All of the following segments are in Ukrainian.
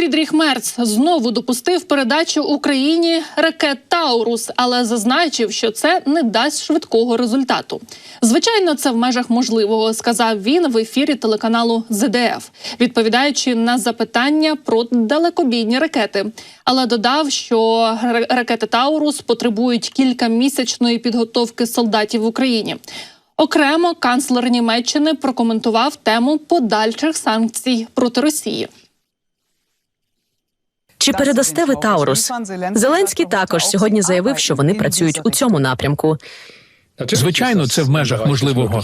Фрідріх Мерц знову допустив передачу Україні ракет Таурус, але зазначив, що це не дасть швидкого результату. Звичайно, це в межах можливого, сказав він в ефірі телеканалу ЗДФ, відповідаючи на запитання про далекобійні ракети. Але додав, що ракети Таурус потребують кількамісячної підготовки солдатів в Україні. Окремо канцлер Німеччини прокоментував тему подальших санкцій проти Росії. Чи передасте ви Таурус? Зеленський також сьогодні заявив, що вони працюють у цьому напрямку. Звичайно, це в межах можливого.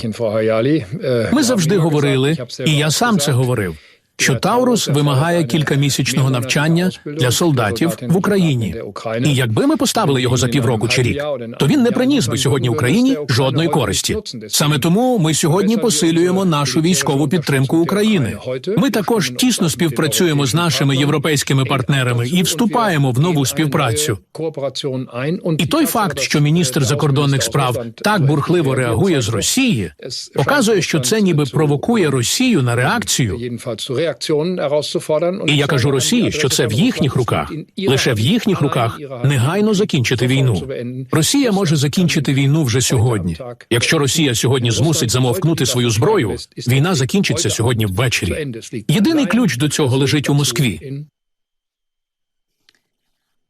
Ми завжди говорили, і я сам це говорив. Що Таурус вимагає кількамісячного навчання для солдатів в Україні. І якби ми поставили його за півроку чи рік, то він не приніс би сьогодні Україні жодної користі. Саме тому ми сьогодні посилюємо нашу військову підтримку України. Ми також тісно співпрацюємо з нашими європейськими партнерами і вступаємо в нову співпрацю. І той факт, що міністр закордонних справ так бурхливо реагує з Росії, показує, що це ніби провокує Росію на реакцію. І я кажу Росії, що це в їхніх руках, лише в їхніх руках негайно закінчити війну. Росія може закінчити війну вже сьогодні. Якщо Росія сьогодні змусить замовкнути свою зброю, війна закінчиться сьогодні ввечері. Єдиний ключ до цього лежить у Москві.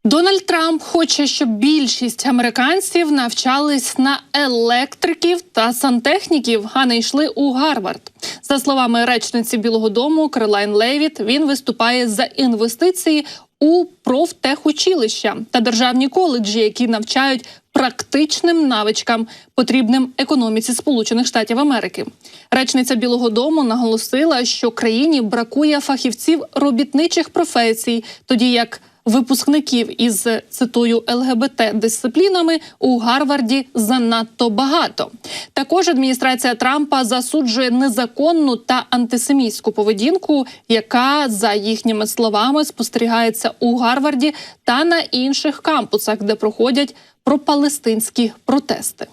Дональд Трамп хоче, щоб більшість американців навчались на електриків та сантехніків, а не йшли у Гарвард. За словами речниці Білого Дому Крилайн Левіт, він виступає за інвестиції у профтехучилища та державні коледжі, які навчають практичним навичкам, потрібним економіці Сполучених Штатів Америки. Речниця Білого Дому наголосила, що країні бракує фахівців робітничих професій, тоді як випускників із цитую ЛГБТ дисциплінами у Гарварді занадто багато. Також адміністрація Трампа засуджує незаконну та антисемітську поведінку, яка за їхніми словами спостерігається у Гарварді та на інших кампусах, де проходять пропалестинські протести.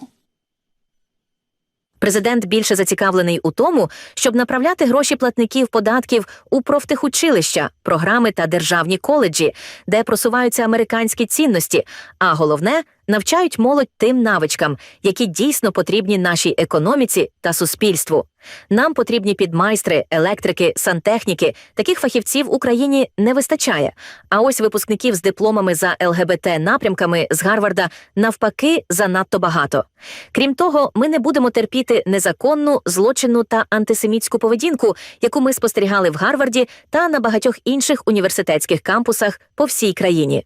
Президент більше зацікавлений у тому, щоб направляти гроші платників податків у профтехучилища, програми та державні коледжі, де просуваються американські цінності, а головне навчають молодь тим навичкам, які дійсно потрібні нашій економіці та суспільству. Нам потрібні підмайстри, електрики, сантехніки. Таких фахівців Україні не вистачає. А ось випускників з дипломами за ЛГБТ напрямками з Гарварда навпаки занадто багато. Крім того, ми не будемо терпіти незаконну, злочинну та антисемітську поведінку, яку ми спостерігали в Гарварді та на багатьох інших університетських кампусах по всій країні.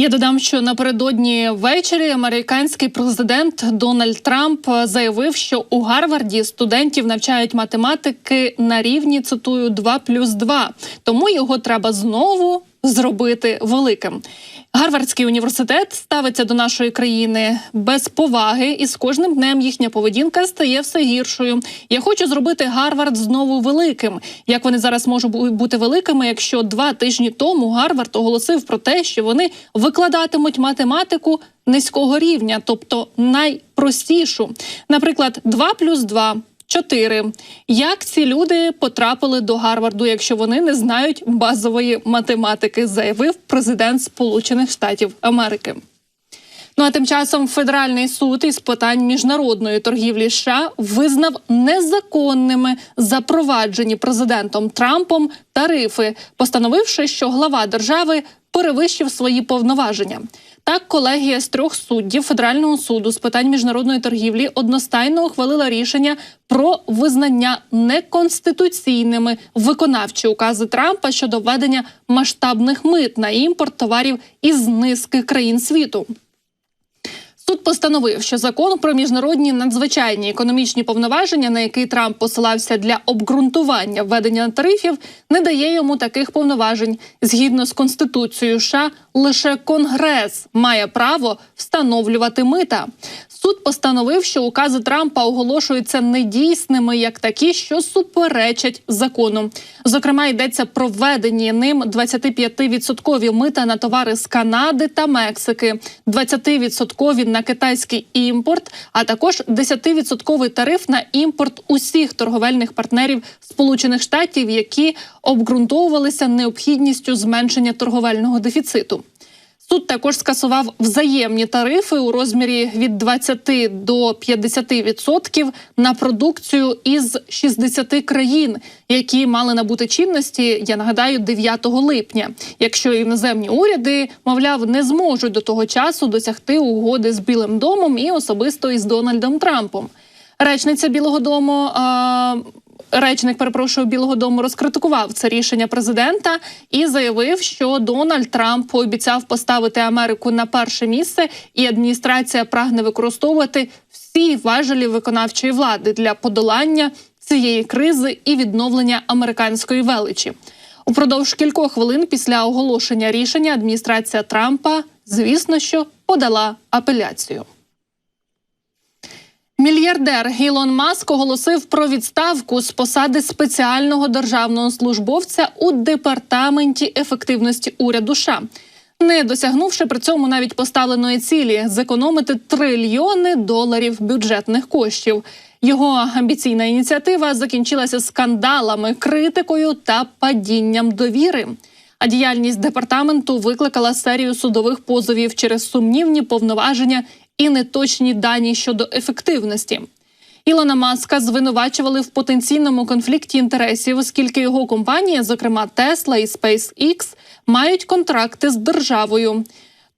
Я додам, що напередодні ввечері американський президент Дональд Трамп заявив, що у Гарварді студентів навчають математики на рівні цитую 2 плюс 2, тому його треба знову зробити великим. Гарвардський університет ставиться до нашої країни без поваги, і з кожним днем їхня поведінка стає все гіршою. Я хочу зробити Гарвард знову великим. Як вони зараз можуть бути великими, якщо два тижні тому Гарвард оголосив про те, що вони викладатимуть математику низького рівня, тобто найпростішу, наприклад, 2 плюс 2 Чотири. Як ці люди потрапили до Гарварду, якщо вони не знають базової математики, заявив президент Сполучених Штатів Америки. Ну а тим часом Федеральний суд із питань міжнародної торгівлі США визнав незаконними запроваджені президентом Трампом тарифи, постановивши, що глава держави перевищив свої повноваження. Так, колегія з трьох суддів Федерального суду з питань міжнародної торгівлі одностайно ухвалила рішення про визнання неконституційними виконавчі укази Трампа щодо введення масштабних мит на імпорт товарів із низки країн світу. Суд постановив, що закон про міжнародні надзвичайні економічні повноваження, на який Трамп посилався для обґрунтування введення тарифів, не дає йому таких повноважень. Згідно з конституцією США, лише Конгрес має право встановлювати мита. Суд постановив, що укази Трампа оголошуються недійсними як такі, що суперечать закону. Зокрема, йдеться про введені ним 25-відсоткові мита на товари з Канади та Мексики, 20-відсоткові на на китайський імпорт, а також 10% тариф на імпорт усіх торговельних партнерів Сполучених Штатів, які обґрунтовувалися необхідністю зменшення торговельного дефіциту. Суд також скасував взаємні тарифи у розмірі від 20 до 50% на продукцію із 60 країн, які мали набути чинності. Я нагадаю, 9 липня. Якщо іноземні уряди, мовляв, не зможуть до того часу досягти угоди з Білим домом і особисто із Дональдом Трампом. Речниця Білого Дому. А... Речник перепрошую Білого Дому розкритикував це рішення президента і заявив, що Дональд Трамп пообіцяв поставити Америку на перше місце, і адміністрація прагне використовувати всі важелі виконавчої влади для подолання цієї кризи і відновлення американської величі. Упродовж кількох хвилин після оголошення рішення адміністрація Трампа, звісно, що подала апеляцію. Мільярдер Ілон Маск оголосив про відставку з посади спеціального державного службовця у департаменті ефективності уряду США, не досягнувши при цьому навіть поставленої цілі зекономити трильйони доларів бюджетних коштів. Його амбіційна ініціатива закінчилася скандалами, критикою та падінням довіри. А діяльність департаменту викликала серію судових позовів через сумнівні повноваження і неточні дані щодо ефективності. Ілона Маска звинувачували в потенційному конфлікті інтересів, оскільки його компанія, зокрема Tesla і SpaceX, мають контракти з державою.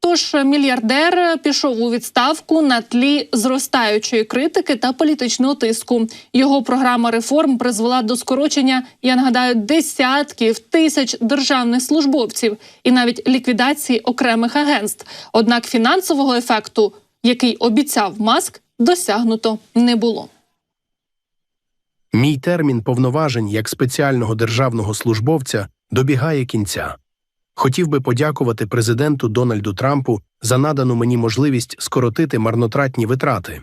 Тож мільярдер пішов у відставку на тлі зростаючої критики та політичного тиску. Його програма реформ призвела до скорочення, я нагадаю, десятків тисяч державних службовців і навіть ліквідації окремих агентств. Однак фінансового ефекту який обіцяв маск, досягнуто не було. Мій термін повноважень як спеціального державного службовця добігає кінця. Хотів би подякувати президенту Дональду Трампу за надану мені можливість скоротити марнотратні витрати.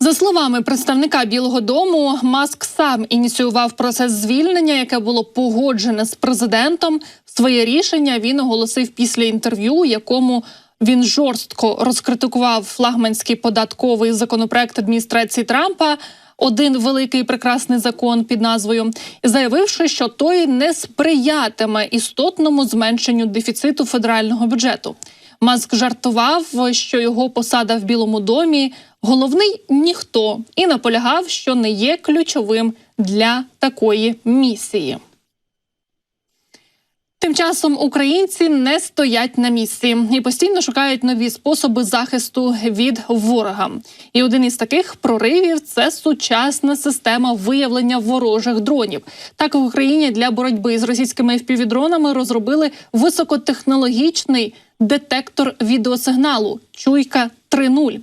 За словами представника Білого Дому, Маск сам ініціював процес звільнення, яке було погоджене з президентом. Своє рішення він оголосив після інтерв'ю, якому він жорстко розкритикував флагманський податковий законопроект адміністрації Трампа. Один великий прекрасний закон під назвою, заявивши, що той не сприятиме істотному зменшенню дефіциту федерального бюджету. Маск жартував, що його посада в Білому домі головний ніхто, і наполягав, що не є ключовим для такої місії. Тим часом українці не стоять на місці і постійно шукають нові способи захисту від ворога. І один із таких проривів це сучасна система виявлення ворожих дронів. Так в Україні для боротьби з російськими FPV-дронами розробили високотехнологічний детектор відеосигналу Чуйка 3.0.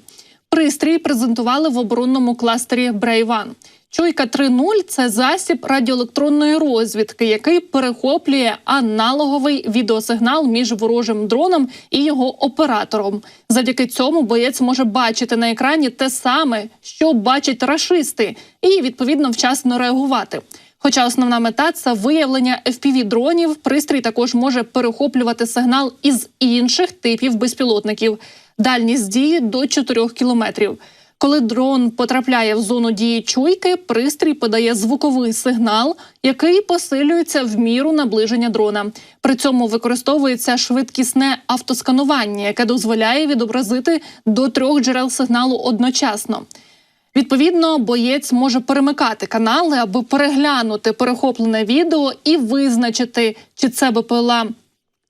Пристрій презентували в оборонному кластері Брейван. Чуйка 3.0 – це засіб радіоелектронної розвідки, який перехоплює аналоговий відеосигнал між ворожим дроном і його оператором. Завдяки цьому боєць може бачити на екрані те саме, що бачать рашисти, і відповідно вчасно реагувати. Хоча основна мета це виявлення fpv дронів, пристрій також може перехоплювати сигнал із інших типів безпілотників. Дальність дії до 4 кілометрів. Коли дрон потрапляє в зону дії чуйки, пристрій подає звуковий сигнал, який посилюється в міру наближення дрона. При цьому використовується швидкісне автосканування, яке дозволяє відобразити до трьох джерел сигналу одночасно. Відповідно, боєць може перемикати канали, аби переглянути перехоплене відео і визначити, чи це БПЛА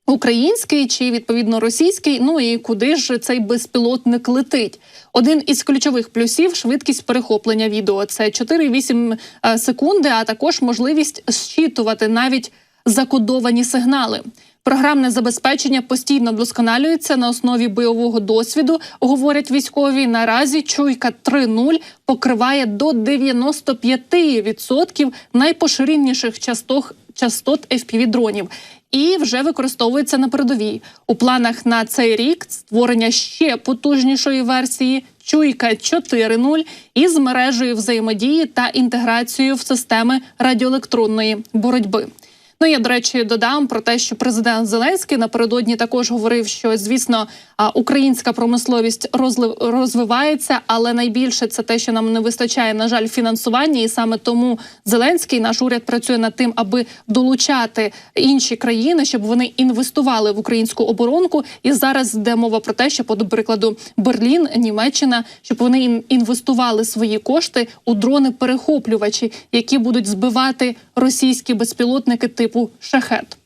український чи відповідно російський. Ну і куди ж цей безпілотник летить? Один із ключових плюсів швидкість перехоплення відео. Це 4,8 е, секунди, а також можливість зчитувати навіть закодовані сигнали. Програмне забезпечення постійно вдосконалюється на основі бойового досвіду. Говорять військові. Наразі чуйка 3.0 покриває до 95% найпоширеніших частот частот fpv дронів і вже використовується на передовій. У планах на цей рік створення ще потужнішої версії Чуйка 4.0 із мережею взаємодії та інтеграцією в системи радіоелектронної боротьби. Ну я до речі додам про те, що президент Зеленський напередодні також говорив, що звісно українська промисловість розвивається, але найбільше це те, що нам не вистачає, на жаль, фінансування, і саме тому Зеленський, наш уряд, працює над тим, аби долучати інші країни, щоб вони інвестували в українську оборонку. І зараз йде мова про те, що, до прикладу, Берлін, Німеччина, щоб вони інвестували свої кошти у дрони-перехоплювачі, які будуть збивати російські безпілотники типу шахет.